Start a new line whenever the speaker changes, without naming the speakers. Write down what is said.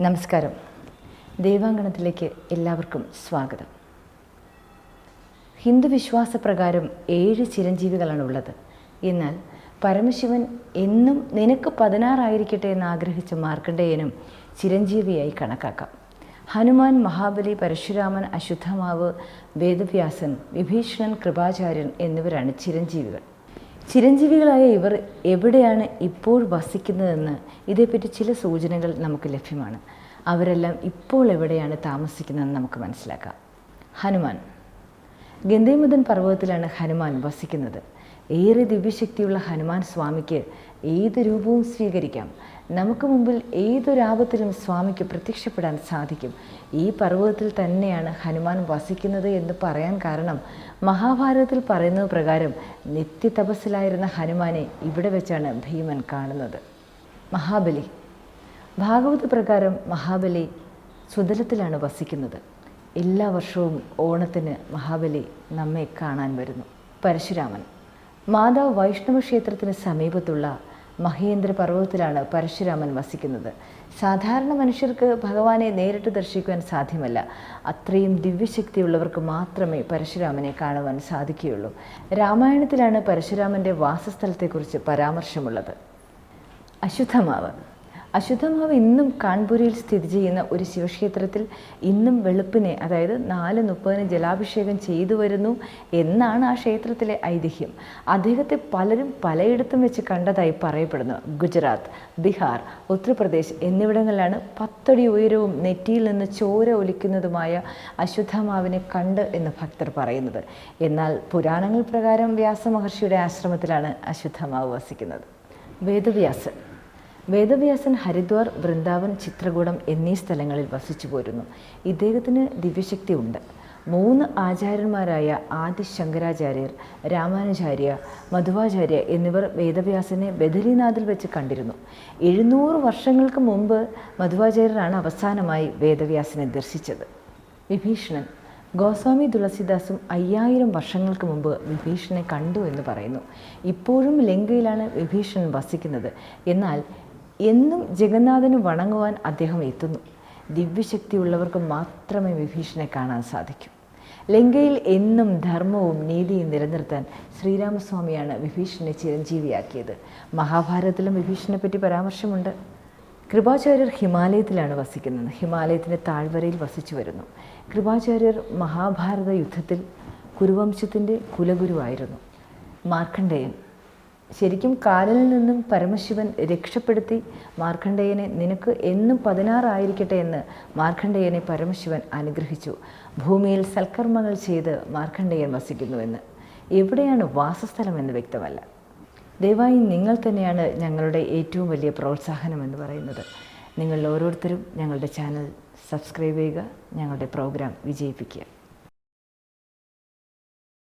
നമസ്കാരം. ദേവാങ്കണത്തിലേക്ക് എല്ലാവർക്കും സ്വാഗതം. ഹിന്ദു വിശ്വാസപ്രകാരം ഏഴ് ചിരഞ്ജീവികളാണ് ഉള്ളത് എന്നാൽ പരമശിവൻ എന്നും നിനക്ക് പതിനാറായിരിക്കട്ടെ എന്ന് ആഗ്രഹിച്ച മാർക്കണ്ഡേയനും ചിരഞ്ജീവിയായി കണക്കാക്കാം. ഹനുമാൻ മഹാബലി പരശുരാമൻ അശ്വത്ഥമാവ് വേദവ്യാസൻ വിഭീഷണൻ കൃപാചാര്യൻ എന്നിവരാണ് ചിരഞ്ജീവികൾ. ചിരഞ്ജീവികളായ ഇവർ എവിടെയാണ് ഇപ്പോൾ വസിക്കുന്നതെന്ന് ഇതേപ്പറ്റി ചില സൂചനകൾ നമുക്ക് ലഭ്യമാണ്. അവരെല്ലാം ഇപ്പോൾ എവിടെയാണ് താമസിക്കുന്നതെന്ന് നമുക്ക് മനസ്സിലാക്കാം. ഹനുമാൻ. ഗന്ധേമദൻ പർവതത്തിലാണ് ഹനുമാൻ വസിക്കുന്നത്. ഏറെ ദിവ്യശക്തിയുള്ള ഹനുമാൻ സ്വാമിക്ക് ഏത് രൂപവും സ്വീകരിക്കാം. നമുക്ക് മുമ്പിൽ ഏതൊരാപത്തിലും സ്വാമിക്ക് പ്രത്യക്ഷപ്പെടാൻ സാധിക്കും. ഈ പർവതത്തിൽ തന്നെയാണ് ഹനുമാൻ വസിക്കുന്നത് എന്ന് പറയാൻ കാരണം മഹാഭാരതത്തിൽ പറയുന്നത് പ്രകാരം നിത്യതപസ്സിലായിരുന്ന ഹനുമാനെ ഇവിടെ വെച്ചാണ് ഭീമൻ കാണുന്നത്. മഹാബലി. ഭാഗവത പ്രകാരം മഹാബലി സുതലത്തിലാണ് വസിക്കുന്നത്. എല്ലാ വർഷവും ഓണത്തിന് മഹാബലി നമ്മെ കാണാൻ വരുന്നു. പരശുരാമൻ. മാതാവ് വൈഷ്ണവ ക്ഷേത്രത്തിന് സമീപത്തുള്ള മഹേന്ദ്ര പർവതത്തിലാണ് പരശുരാമൻ വസിക്കുന്നത്. സാധാരണ മനുഷ്യർക്ക് ഭഗവാനെ നേരിട്ട് ദർശിക്കുവാൻ സാധ്യമല്ല. അത്രയും ദിവ്യശക്തിയുള്ളവർക്ക് മാത്രമേ പരശുരാമനെ കാണുവാൻ സാധിക്കുകയുള്ളൂ. രാമായണത്തിലാണ് പരശുരാമന്റെ വാസസ്ഥലത്തെക്കുറിച്ച് പരാമർശമുള്ളത്. അശുദ്ധമാവ് അശുദ്ധമാവ് ഇന്നും കാൺപുരിയിൽ സ്ഥിതി ചെയ്യുന്ന ഒരു ശിവക്ഷേത്രത്തിൽ ഇന്നും വെളുപ്പിനെ അതായത് നാല് മുപ്പതിന് ജലാഭിഷേകം ചെയ്തു വരുന്നു എന്നാണ് ആ ക്ഷേത്രത്തിലെ ഐതിഹ്യം. അദ്ദേഹത്തെ പലരും പലയിടത്തും വെച്ച് കണ്ടതായി പറയപ്പെടുന്നു. ഗുജറാത്ത് ബീഹാർ ഉത്തർപ്രദേശ് എന്നിവിടങ്ങളിലാണ് പത്തടി ഉയരവും നെറ്റിയിൽ നിന്ന് ചോര ഒലിക്കുന്നതുമായ അശ്വത്ഥമാവിനെ കണ്ട് എന്ന് ഭക്തർ പറയുന്നത്. എന്നാൽ പുരാണങ്ങൾ പ്രകാരം വ്യാസമഹർഷിയുടെ ആശ്രമത്തിലാണ് അശ്വത്ഥമാവ് വസിക്കുന്നത്. വേദവ്യാസൻ. വേദവ്യാസൻ ഹരിദ്വാർ വൃന്ദാവൻ ചിത്രകൂടം എന്നീ സ്ഥലങ്ങളിൽ വസിച്ചു പോരുന്നു. ഇദ്ദേഹത്തിന് ദിവ്യശക്തി ഉണ്ട് മൂന്ന് ആചാര്യന്മാരായ ആദി ശങ്കരാചാര്യർ രാമാനുചാര്യ മധുവാചാര്യ എന്നിവർ വേദവ്യാസനെ ബദരീനാഥിൽ വെച്ച് കണ്ടിരുന്നു. എഴുന്നൂറ് വർഷങ്ങൾക്ക് മുമ്പ് മധുവാചാര്യരാണ് അവസാനമായി വേദവ്യാസനെ ദർശിച്ചത്. വിഭീഷണൻ ഗോസ്വാമി തുളസിദാസും അയ്യായിരം വർഷങ്ങൾക്ക് മുമ്പ് വിഭീഷണനെ കണ്ടു എന്ന് പറയുന്നു. ഇപ്പോഴും ലങ്കയിലാണ് വിഭീഷണൻ വസിക്കുന്നത്. എന്നാൽ എന്നും ജഗന്നാഥന് വണങ്ങുവാൻ അദ്ദേഹം എത്തുന്നു. ദിവ്യശക്തിയുള്ളവർക്ക് മാത്രമേ വിഭീഷണെ കാണാൻ സാധിക്കൂ. ലങ്കയിൽ എന്നും ധർമ്മവും നീതിയും നിലനിർത്താൻ ശ്രീരാമസ്വാമിയാണ് വിഭീഷണനെ ചിരഞ്ജീവിയാക്കിയത്. മഹാഭാരതത്തിലും വിഭീഷണനെ പറ്റി പരാമർശമുണ്ട്. കൃപാചാര്യർ ഹിമാലയത്തിലാണ് വസിക്കുന്നത്. ഹിമാലയത്തിന്റെ താഴ്വരയിൽ വസിച്ചു വരുന്നു. കൃപാചാര്യർ മഹാഭാരത യുദ്ധത്തിൽ കുരുവംശത്തിന്റെ കുലഗുരുവായിരുന്നു. മാർക്കണ്ഡേയൻ ശരിക്കും കാലിൽ നിന്നും പരമശിവൻ രക്ഷപ്പെടുത്തി മാർക്കണ്ഡേയനെ നിനക്ക് എന്നും പതിനാറായിരിക്കട്ടെ എന്ന് മാർക്കണ്ഡേയനെ പരമശിവൻ അനുഗ്രഹിച്ചു. ഭൂമിയിൽ സൽക്കർമ്മങ്ങൾ ചെയ്ത് മാർക്കണ്ഡേയൻ വസിക്കുന്നുവെന്ന്. എവിടെയാണ് വാസസ്ഥലം എന്ന് വ്യക്തമല്ല. ദയവായി നിങ്ങൾ തന്നെയാണ് ഞങ്ങളുടെ ഏറ്റവും വലിയ പ്രോത്സാഹനം എന്ന് പറയുന്നത്. നിങ്ങൾ ഓരോരുത്തരും ഞങ്ങളുടെ ചാനൽ സബ്സ്ക്രൈബ് ചെയ്യുക ഞങ്ങളുടെ പ്രോഗ്രാം വിജയിപ്പിക്കുക.